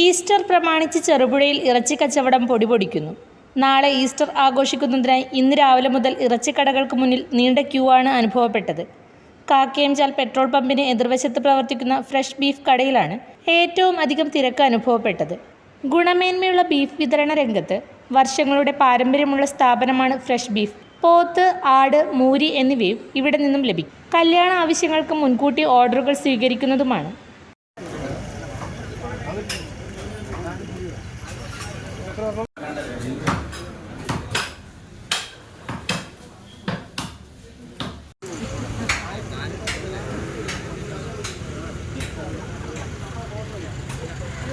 Easter പ്രമാണിച്ച് ചെറുപുഴയിൽ ഇറച്ചി കച്ചവടം പൊടിപൊടിക്കുന്നു. നാളെ ഈസ്റ്റർ ആഘോഷിക്കുന്നതിനായി ഇന്ന് രാവിലെ മുതൽ ഇറച്ചിക്കടകൾക്ക് മുന്നിൽ നീണ്ട ക്യൂ ആണ് അനുഭവപ്പെട്ടത്. കാക്കയംചാൽ പെട്രോൾ പമ്പിന് എതിർവശത്ത് പ്രവർത്തിക്കുന്ന ഫ്രഷ് ബീഫ് കടയിലാണ് ഏറ്റവും അധികം തിരക്ക് അനുഭവപ്പെട്ടത്. ഗുണമേന്മയുള്ള ബീഫ് വിതരണ രംഗത്ത് വർഷങ്ങളുടെ പാരമ്പര്യമുള്ള സ്ഥാപനമാണ് ഫ്രഷ് ബീഫ്. പോത്ത് ആട് മൂരി എന്നിവയും ഇവിടെ നിന്നും ലഭിക്കും. കല്യാണ ആവശ്യങ്ങൾക്ക് മുൻകൂട്ടി ഓർഡറുകൾ സ്വീകരിക്കുന്നതുമാണ്.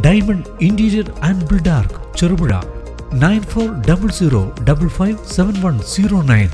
Diamond interior and buildarc Cherupuzha nine four double zero double five seven one zero nine